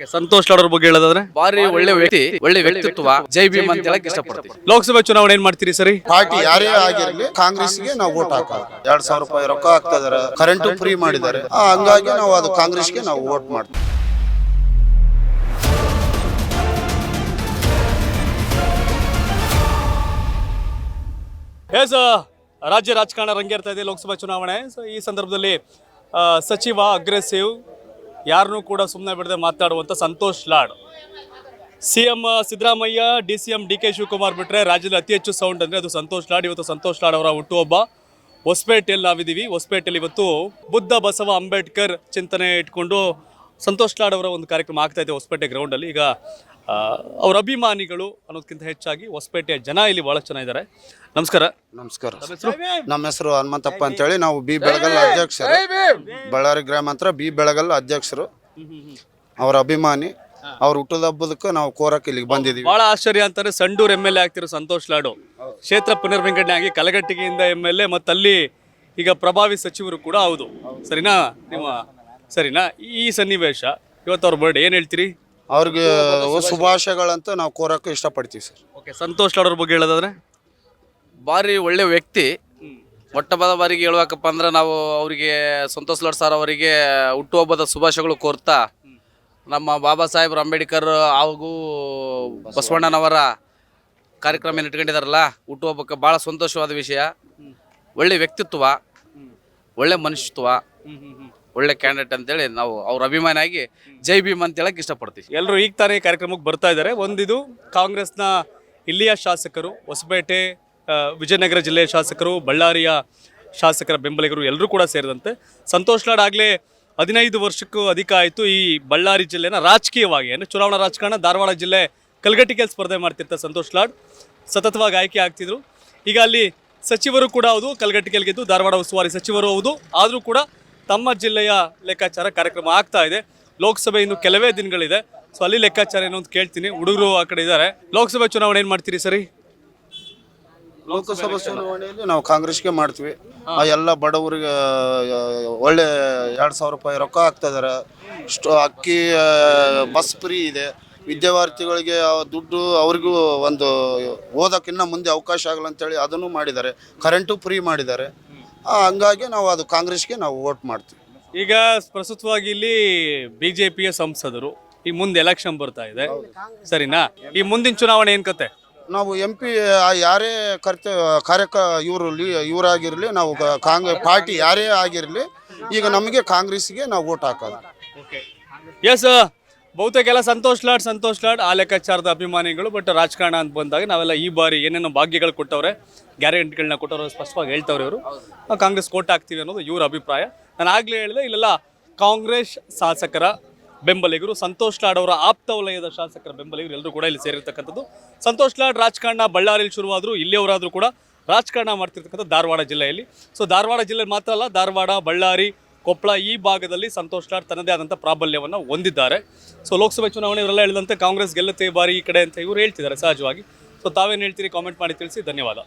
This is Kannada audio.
ಸಂತೋಷ್ ಲಾಡ್ ಬಗ್ಗೆ ಹೇಳೋದಾದ್ರೆ? ಬಾರಿ ಒಳ್ಳೆ ವ್ಯಕ್ತಿ ಒಳ್ಳೆ ವ್ಯಕ್ತಿತ್ವ ಜೈ ಭೀಮ್ ಅಂತ ಹೇಳಕ್ ಇಷ್ಟಪಡ್ತೀವಿ ಲೋಕಸಭೆ ಚುನಾವಣೆ ಏನ್ ಮಾಡ್ತೀರಿ ಸರಿ? ಪಾರ್ಟಿ ಯಾರೇ ಆಗಿರ್ಲಿ ಕಾಂಗ್ರೆಸ್ಗೆ ನಾವು ವೋಟ್ ಹಾಕೋದು. ಎರಡ್ ಸಾವಿರ ರೂಪಾಯಿ ರೊಕ್ಕ ಹಾಕ್ತಾ ಇದಾರೆ ಕರೆಂಟು ಫ್ರೀ ಮಾಡಿದ್ದಾರೆ. ಆ, ಹಂಗಾಗಿ ನಾವು ಅದು ಕಾಂಗ್ರೆಸ್ಗೆ ನಾವು ವೋಟ್ ಮಾಡ್ತೀವಿ. ಎಸ್ ರಾಜ್ಯ ರಾಜಕಾರಣ ರಂಗೇರ್ತಾ ಇದೆ ಲೋಕಸಭಾ ಚುನಾವಣೆ. ಸೊ ಈ ಸಂದರ್ಭದಲ್ಲಿ ಆ, ಸಚಿವ ಅಗ್ರೆಸಿವ್ ಯಾರನ್ನೂ ಕೂಡ ಸುಮ್ಮನೆ ಬಿಡದೆ ಮಾತಾಡುವಂಥ Santosh Lad. C M Siddaramaiah, D C M, D K Shivakumar ಬಿಟ್ಟರೆ ರಾಜ್ಯದಲ್ಲಿ ಅತಿ ಹೆಚ್ಚು ಸೌಂಡ್ ಅಂದರೆ ಅದು ಸಂತೋಷ್ ಲಾಡ್. ಇವತ್ತು ಸಂತೋಷ್ ಲಾಡ್ ಅವರ ಹುಟ್ಟುಹಬ್ಬ. ಹೊಸಪೇಟೆಯಲ್ಲಿ ನಾವಿದ್ದೀವಿ. ಹೊಸಪೇಟೆಯಲ್ಲಿ ಇವತ್ತು ಬುದ್ಧ ಬಸವ ಅಂಬೇಡ್ಕರ್ ಚಿಂತನೆ ಇಟ್ಕೊಂಡು ಸಂತೋಷ್ ಲಾಡ್ ಅವರ ಒಂದು ಕಾರ್ಯಕ್ರಮ ಆಗ್ತಾ ಇದೆ ಹೊಸಪೇಟೆ ಗ್ರೌಂಡಲ್ಲಿ. ಈಗ ಅವರ ಅಭಿಮಾನಿಗಳು ಅನ್ನೋದಕ್ಕಿಂತ ಹೆಚ್ಚಾಗಿ ಹೊಸಪೇಟೆಯ ಜನ ಇಲ್ಲಿ ಬಹಳ ಜನ ಇದ್ದಾರೆ ನಮಸ್ಕಾರ. ನಮಸ್ಕಾರ ನಮ್ಮ ಹೆಸರು ಹನುಮಂತಪ್ಪ ಅಂತೇಳಿ. ನಾವು ಬಿ ಬೆಳಗಲ್ ಅಧ್ಯಕ್ಷರು. ಬಳ್ಳಾರಿ ಗ್ರಾಮಾಂತರ ಬಿ ಬೆಳಗಲ್ ಅಧ್ಯಕ್ಷರು. ಅವರ ಅಭಿಮಾನಿ. ಅವ್ರ ಹುಟ್ಟದ ಹಬ್ಬದಕ್ಕೆ ನಾವು ಕೋರಕ್ಕೆ ಇಲ್ಲಿಗೆ ಬಂದಿದ್ದೀವಿ. ಬಹಳ ಆಶ್ಚರ್ಯ ಅಂತಾರೆ ಸಂಡೂರ್ ಎಂ ಎಲ್ ಎ ಆಗ್ತಿರೋ ಸಂತೋಷ್ ಲಾಡು. ಕ್ಷೇತ್ರ ಪುನರ್ವೆಂಕಟಣೆ ಆಗಿ ಕಲಗಟ್ಟಿಗೆಯಿಂದ ಎಂ ಎಲ್ ಎ ಮತ್ತು ಅಲ್ಲಿ ಈಗ ಪ್ರಭಾವಿ ಸಚಿವರು ಕೂಡ ಹೌದು. ಸರಿನಾ? ನಿಮ್ಮ ಸರಿನಾ? ಈ ಸನ್ನಿವೇಶ ಇವತ್ತು ಅವ್ರ ಬರ್ಡೇ ಏನು ಹೇಳ್ತೀರಿ? ಅವ್ರಿಗೆ ಶುಭಾಶಯಗಳಂತ ನಾವು ಕೋರಕ್ಕೆ ಇಷ್ಟಪಡ್ತೀವಿ ಸರ್. ಓಕೆ ಸಂತೋಷ್ ಲಾಡ್ ಅವ್ರ ಬಗ್ಗೆ ಹೇಳೋದಾದ್ರೆ? ಭಾರಿ ಒಳ್ಳೆ ವ್ಯಕ್ತಿ. ಮೊಟ್ಟ ಮೊದಲ ಬಾರಿಗೆ ಹೇಳ್ಬೇಕಪ್ಪ ಅಂದ್ರೆ ನಾವು ಅವರಿಗೆ ಸಂತೋಷ್ ಲಾಡ್ ಸರ್ ಅವರಿಗೆ ಹುಟ್ಟುಹಬ್ಬದ ಶುಭಾಶಯಗಳು ಕೋರ್ತಾ. ನಮ್ಮ ಬಾಬಾ ಸಾಹೇಬ್ ಅಂಬೇಡ್ಕರ್ ಹಾಗೂ ಬಸವಣ್ಣನವರ ಕಾರ್ಯಕ್ರಮ ಏನು ಇಟ್ಕೊಂಡಿದಾರಲ್ಲ ಹುಟ್ಟುಹಬ್ಬಕ್ಕೆ ಭಾಳ ಸಂತೋಷವಾದ ವಿಷಯ. ಒಳ್ಳೆ ವ್ಯಕ್ತಿತ್ವ ಒಳ್ಳೆ ಮನುಷ್ಯತ್ವ. ಒಳ್ಳೆ ಕ್ಯಾಂಡಿಡೇಟ್ ಅಂತೇಳಿ ನಾವು ಅವ್ರ ಅಭಿಮಾನಿಯಾಗಿ ಜೈ ಭೀಮ್ ಅಂತ ಹೇಳಕ್ ಇಷ್ಟಪಡ್ತೀವಿ. ಎಲ್ಲರೂ ಈಗ ತಾನೇ ಕಾರ್ಯಕ್ರಮಕ್ಕೆ ಬರ್ತಾ ಇದ್ದಾರೆ. ಒಂದಿದು ಕಾಂಗ್ರೆಸ್ನ ಇಲ್ಲಿಯ ಶಾಸಕರು, ಹೊಸಪೇಟೆ ವಿಜಯನಗರ ಜಿಲ್ಲೆಯ ಶಾಸಕರು, ಬಳ್ಳಾರಿಯ ಶಾಸಕರ ಬೆಂಬಲಿಗರು ಎಲ್ಲರೂ ಕೂಡ ಸೇರಿದಂತೆ ಸಂತೋಷ್ ಲಾಡ್ ಆಗಲೇ ಹದಿನೈದು ವರ್ಷಕ್ಕೂ ಅಧಿಕ ಆಯಿತು ಈ ಬಳ್ಳಾರಿ ಜಿಲ್ಲೆನ ರಾಜಕೀಯವಾಗಿ. ಅಂದರೆ ಚುನಾವಣಾ ರಾಜಕಾರಣ ಧಾರವಾಡ ಜಿಲ್ಲೆ ಕಲ್ಗಟ್ಟಿಗೆ ಸ್ಪರ್ಧೆ ಮಾಡ್ತಿರ್ತಾರೆ ಸಂತೋಷ್ ಲಾಡ್ ಸತತವಾಗಿ ಆಯ್ಕೆ ಆಗ್ತಿದ್ರು. ಈಗ ಅಲ್ಲಿ ಸಚಿವರು ಕೂಡ ಹೌದು ಕಲ್ಗಟ್ಟಿಗೆಯಲ್ಲಿ ಗೆದ್ದು ಧಾರವಾಡ ಉಸ್ತುವಾರಿ ಸಚಿವರು ಹೌದು. ಆದರೂ ಕೂಡ ತಮ್ಮ ಜಿಲ್ಲೆಯ ಲೆಕ್ಕಾಚಾರ ಕಾರ್ಯಕ್ರಮ ಆಗ್ತಾ ಇದೆ. ಲೋಕಸಭೆ ಇನ್ನು ಕೆಲವೇ ದಿನಗಳಿದೆ. ಸೊ ಅಲ್ಲಿ ಲೆಕ್ಕಾಚಾರ ಏನು ಅಂತ ಕೇಳ್ತೀನಿ. ಹುಡುಗರು ಆ ಕಡೆ ಇದ್ದಾರೆ. ಲೋಕಸಭೆ ಚುನಾವಣೆ ಏನು ಮಾಡ್ತೀರಿ ಸರಿ? ಲೋಕಸಭಾ ಚುನಾವಣೆಯಲ್ಲಿ ನಾವು ಕಾಂಗ್ರೆಸ್ಗೆ ಮಾಡ್ತೀವಿ. ಆ ಎಲ್ಲ ಬಡವರಿಗೆ ಒಳ್ಳೆ ಎರಡು ಸಾವಿರ ರೂಪಾಯಿ ರೊಕ್ಕ ಹಾಕ್ತಾ ಇದಾರೆ ಸ್ಟೋ ಅಕ್ಕಿ ಬಸ್ ಫ್ರೀ ಇದೆ. ವಿದ್ಯಾರ್ಥಿಗಳಿಗೆ ಆ ದುಡ್ಡು ಅವ್ರಿಗೂ ಒಂದು ಓದೋಕ್ಕಿನ್ನ ಮುಂದೆ ಅವಕಾಶ ಆಗಲ್ಲ ಅಂತೇಳಿ ಅದನ್ನು ಮಾಡಿದ್ದಾರೆ. ಕರೆಂಟು ಫ್ರೀ ಮಾಡಿದ್ದಾರೆ. ಹಂಗಾಗಿ ನಾವು ಅದು ಕಾಂಗ್ರೆಸ್ಗೆ ನಾವು ವೋಟ್ ಮಾಡ್ತೀವಿ. ಈಗ ಪ್ರಸ್ತುತವಾಗಿ ಇಲ್ಲಿ ಬಿ ಜೆ ಪಿಯ ಸಂಸದರು ಈ ಮುಂದೆ ಎಲೆಕ್ಷನ್ ಬರ್ತಾ ಇದೆ. ಸರಿನಾ? ಈ ಮುಂದಿನ ಚುನಾವಣೆ ಏನು ಕತೆ? ನಾವು ಎಂ ಪಿ ಯಾರೇ ಕರ್ತ ಕಾರ್ಯಕ ಇವರು ಇವರಾಗಿರಲಿ ನಾವು ಕಾಂಗ್ರೆಸ್ ಪಾರ್ಟಿ ಯಾರೇ ಆಗಿರಲಿ ಈಗ ನಮಗೆ ಕಾಂಗ್ರೆಸ್ಗೆ ನಾವು ವೋಟ್ ಹಾಕೋದು. ಎಸ್ ಬಹುತೇಕ ಎಲ್ಲ ಸಂತೋಷ್ ಲಾಡ್ ಸಂತೋಷ್ ಲಾಡ್, ಆ ಲೆಕ್ಕಾಚಾರದ ಅಭಿಮಾನಿಗಳು ಬಟ್ ರಾಜಕಾರಣ ಅಂತ ಬಂದಾಗ ನಾವೆಲ್ಲ ಈ ಬಾರಿ ಏನೇನೋ ಭಾಗ್ಯಗಳು ಕೊಟ್ಟವ್ರೆ, ಗ್ಯಾರಂಟಿಗಳನ್ನ ಕೊಟ್ಟವ್ರು ಸ್ಪಷ್ಟವಾಗಿ ಹೇಳ್ತವ್ರೆ ಇವರು. ಕಾಂಗ್ರೆಸ್ ಕೋಟ್ ಹಾಕ್ತೀವಿ ಅನ್ನೋದು ಇವ್ರ ಅಭಿಪ್ರಾಯ. ನಾನು ಆಗಲೇ ಹೇಳಿದೆ, ಇಲ್ಲೆಲ್ಲ ಕಾಂಗ್ರೆಸ್ ಶಾಸಕರ ಬೆಂಬಲಿಗರು, ಸಂತೋಷ್ ಲಾಡ್ ಅವರ ಆಪ್ತ ವಲಯದ ಶಾಸಕರ ಬೆಂಬಲಿಗರು ಎಲ್ಲರೂ ಕೂಡ ಇಲ್ಲಿ ಸೇರಿರ್ತಕ್ಕಂಥದ್ದು. ಸಂತೋಷ್ ಲಾಡ್ ರಾಜಕಾರಣ ಬಳ್ಳಾರಿಯಲ್ಲಿ ಶುರುವಾದರೂ ಇಲ್ಲಿಯವರಾದರೂ ಕೂಡ ರಾಜಕಾರಣ ಮಾಡ್ತಿರ್ತಕ್ಕಂಥ ಧಾರವಾಡ ಜಿಲ್ಲೆಯಲ್ಲಿ. ಸೊ ಧಾರವಾಡ ಜಿಲ್ಲೆ ಮಾತ್ರ ಅಲ್ಲ, ಧಾರವಾಡ, ಬಳ್ಳಾರಿ ಕೊಪ್ಪಳ ಈ ಭಾಗದಲ್ಲಿ ಸಂತೋಷ್ ಲಾಡ್ ತನ್ನದೇ ಆದಂಥ ಪ್ರಾಬಲ್ಯವನ್ನು ಹೊಂದಿದ್ದಾರೆ. ಸೊ ಲೋಕಸಭೆ ಚುನಾವಣೆ ಇವರೆಲ್ಲ ಹೇಳಿದಂತೆ ಕಾಂಗ್ರೆಸ್ ಗೆಲ್ಲುತ್ತೆ ಬಾರಿ ಈ ಕಡೆ ಅಂತ ಇವರು ಹೇಳ್ತಿದ್ದಾರೆ ಸಹಜವಾಗಿ. ಸೊ ತಾವೇನು ಹೇಳ್ತೀರಿ? ಕಾಮೆಂಟ್ ಮಾಡಿ ತಿಳಿಸಿ. ಧನ್ಯವಾದ.